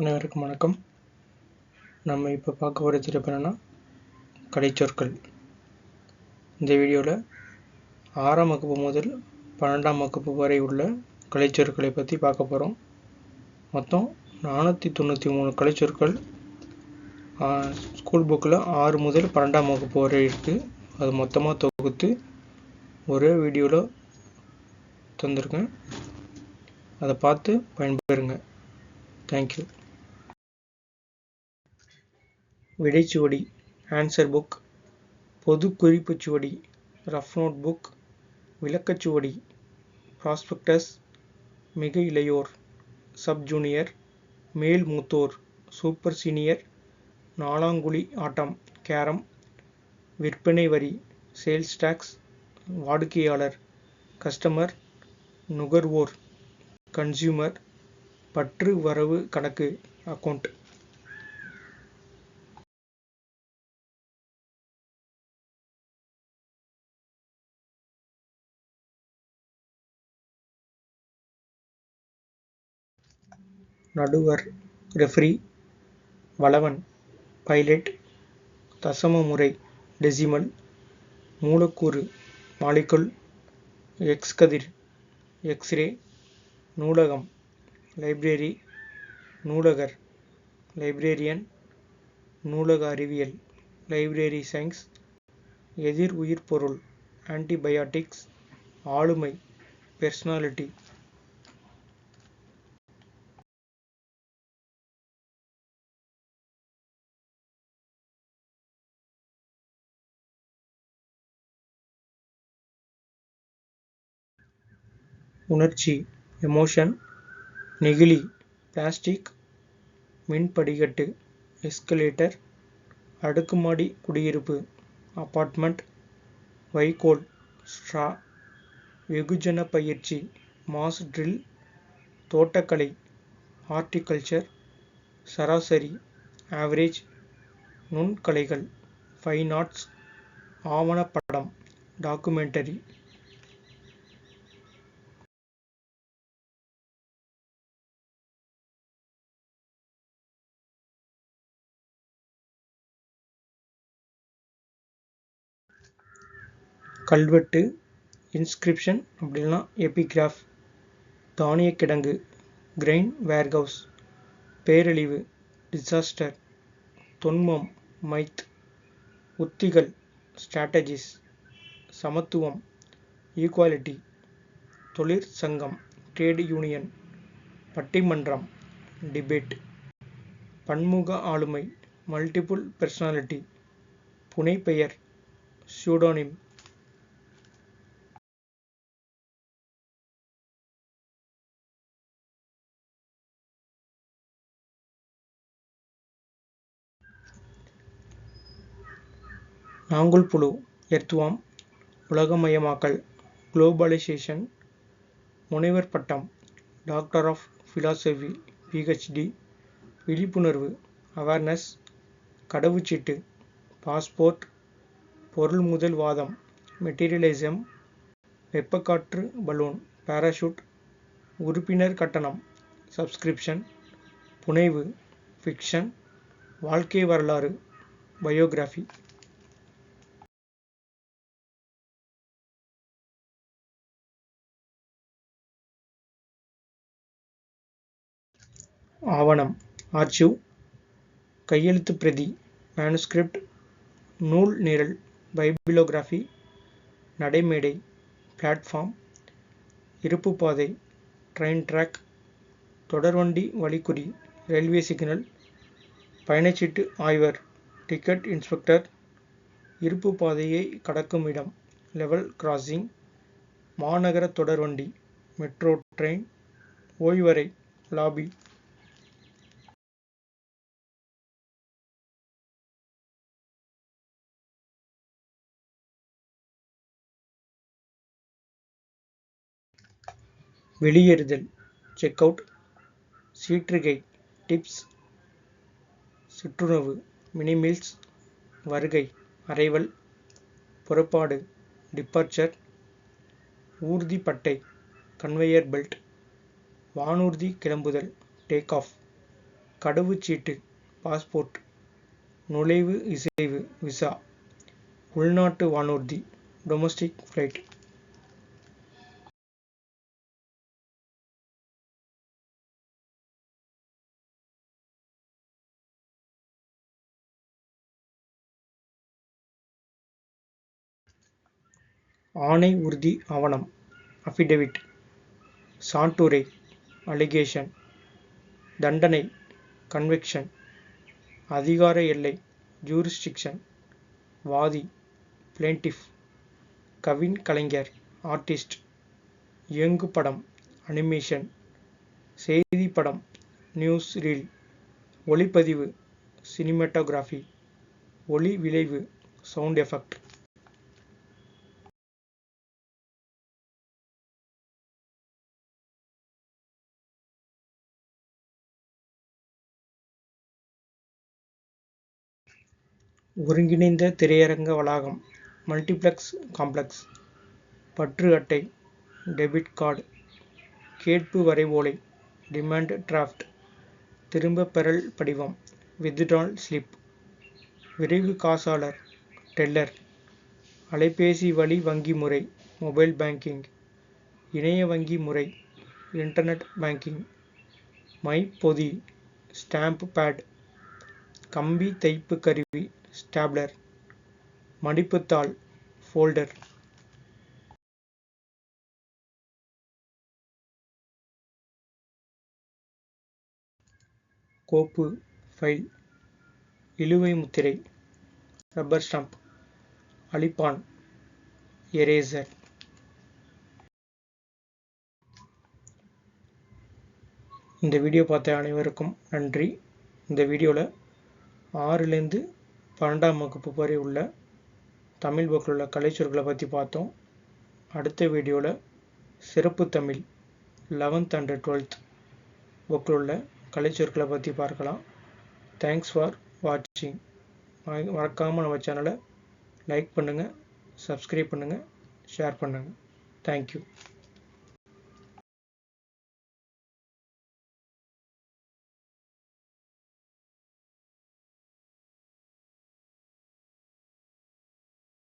அனைவருக்கும் வணக்கம். நம்ம இப்போ பார்க்க போகிற தலைப்பு என்னென்னா கலைச்சொற்கள். இந்த வீடியோவில் ஆறாம் வகுப்பு முதல் பன்னெண்டாம் வகுப்பு வரை உள்ள கலைச்சொற்களை பற்றி பார்க்க போகிறோம் மொத்தம் நானூற்றி தொண்ணூற்றி மூணு கலைச்சொற்கள் ஸ்கூல் புக்கில் ஆறு முதல் பன்னெண்டாம் வகுப்பு வரை இருக்குது அது மொத்தமாக தொகுத்து ஒரே வீடியோவில் தந்திருக்கேன். அதை பார்த்து பயன்பெறுங்க. தேங்க்யூ விடைச்சுவடி ஆன்சர் புக் பொது குறிப்புச்சுவடி ரஃப் நோட் புக் விளக்கச்சுவடி ப்ராஸ்பெக்டஸ் மிக இளையோர் சப் ஜூனியர் மேல் மூத்தோர் சூப்பர் சீனியர் நாலாங்குழி ஆட்டம் கேரம் விற்பனை வரி சேல்ஸ் டாக்ஸ் வாடிக்கையாளர் கஸ்டமர் நுகர்வோர் கன்சியூமர் பற்று வரவு கணக்கு அக்கௌண்ட் நடுவர் ரெஃப்ரி வளவன் பைலட் தசம முறை டெசிமல் மூலக்கூறு மாலிக்குள் எக்ஸ் கதிர் எக்ஸ்ரே நூலகம் லைப்ரரி நூலகர் லைப்ரேரியன் நூலக அறிவியல் லைப்ரரி சயின்ஸ் எதிர் உயிர்பொருள் ஆன்டிபயாட்டிக்ஸ் ஆளுமை பெர்சனாலிட்டி உணர்ச்சி எமோஷன் நெகிழி பிளாஸ்டிக் மின் படிக்கட்டு எஸ்கலேட்டர் அடுக்குமாடி குடியிருப்பு அபார்ட்மெண்ட் வைக்கோல் ஸ்ட்ரா வெகுஜன பயிற்சி மாஸ் ட்ரில் தோட்டக்கலை ஹார்டிகல்ச்சர் சராசரி ஆவரேஜ் நுண்கலைகள் ஃபைன் ஆர்ட்ஸ் ஆவணப்படம் டாக்குமெண்டரி கல்வெட்டு இன்ஸ்கிரிப்ஷன் அப்படின்னா எபிகிராஃப் தானியக் கிடங்கு கிரெயின் வேர்ஹவுஸ் பேரழிவு டிசாஸ்டர் தொன்மம் மைத் உத்திகள் ஸ்ட்ராட்டஜிஸ் சமத்துவம் ஈக்குவாலிட்டி தொழிற்சங்கம் ட்ரேட் யூனியன் பட்டிமன்றம் டிபேட் பன்முக ஆளுமை மல்டிபிள் பர்சனாலிட்டி புனைப்பெயர் சூடோனிம் நாங்குல் புழு எர்த்வாம் உலகமயமாக்கல் குளோபலைசேஷன் முனைவர் பட்டம் டாக்டர் ஆஃப் ஃபிலாசபி பிஹெச்டி விழிப்புணர்வு அவேர்னஸ் கடவுச்சீட்டு பாஸ்போர்ட் பொருள் முதல் வாதம் மெட்டீரியலிசம் வெப்பக்காற்று பலூன் பாராஷூட் உறுப்பினர் கட்டணம் சப்ஸ்கிரிப்ஷன் புனைவு ஃபிக்ஷன் வாழ்க்கை வரலாறு பயோகிராஃபி. ஆவணம். ஆர்ச்சிவ் கையெழுத்து பிரதி மேனுஸ்கிரிப்ட் நூல் நிரல் பைபிளோகிராஃபி நடைமேடை பிளாட்ஃபார்ம் இருப்பு பாதை ட்ரெயின் ட்ராக் தொடர்வண்டி வழிக்குறி ரயில்வே சிக்னல் பயணச்சீட்டு ஆய்வர் டிக்கெட் இன்ஸ்பெக்டர் இருப்பு பாதையை கடக்கும் இடம் லெவல் கிராசிங் மாநகர தொடர்வண்டி மெட்ரோ ட்ரெயின் ஓய்வறை லாபி வெளியேறுதல். செக் அவுட் சீற்றுகை டிப்ஸ் சிற்றுணவு மினிமீல்ஸ் வருகை அரைவல் புறப்பாடு டிப்பார்ச்சர் ஊர்தி பட்டை கன்வேயர் பெல்ட் வானூர்தி கிளம்புதல் டேக் ஆஃப் கடவுச்சீட்டு பாஸ்போர்ட் நுழைவு இசைவு விசா உள்நாட்டு வானூர்தி டொமஸ்டிக் ஃப்ளைட் ஆணை உறுதி ஆவணம் அஃபிடவிட் சான்றுரை அலிகேஷன் தண்டனை கன்வெக்ஷன் அதிகார எல்லை ஜூரிஸ்டிக்ஷன் வாதி பிளேண்டிஃப் கவின் கலைஞர் ஆர்டிஸ்ட் இயங்கு படம் அனிமேஷன் செய்தி படம் நியூஸ் ரீல் ஒளிப்பதிவு சினிமேட்டோகிராஃபி ஒளி விளைவு சவுண்ட் எஃபெக்ட் ஒருங்கிணைந்த திரையரங்க வளாகம் மல்டிப்ளெக்ஸ் காம்ப்ளெக்ஸ் பற்று அட்டை டெபிட் கார்டு கேட்பு வரைவோலை டிமாண்ட் டிராஃப்ட் திரும்பப் பெறல் படிவம் வித்ட்ரால் ஸ்லிப் விரைவு காசாளர் டெல்லர் அலைபேசி வழி வங்கி முறை மொபைல் பேங்கிங் இணைய வங்கி முறை இன்டர்நெட் பேங்கிங் மை பொதி ஸ்டாம்ப் பேட் கம்பி தைப்பு கருவி ஸ்டாப்லர் மடிப்புத்தாள். ஃபோல்டர் கோப்பு. ஃபைல் இழுவை முத்திரை. ரப்பர் ஸ்டாம்ப் அழிப்பான். எரேசர் இந்த வீடியோ பார்த்த அனைவருக்கும் நன்றி. இந்த வீடியோவில் ஆறுலேருந்து பன்னெண்டாம் வகுப்பு வரை உள்ள தமிழ் புக்கில் உள்ள கலைச்சொற்களை பற்றி பார்த்தோம். அடுத்த வீடியோவில் சிறப்பு தமிழ் லெவன்த் அண்ட் டுவெல்த் புக்கில் உள்ள கலைச்சொற்களை பற்றி பார்க்கலாம். தேங்க்ஸ் ஃபார் வாட்சிங் மறக்காமல் நம்ம சேனலை லைக் பண்ணுங்கள் சப்ஸ்கிரைப் பண்ணுங்கள் ஷேர் பண்ணுங்கள் தேங்க்யூ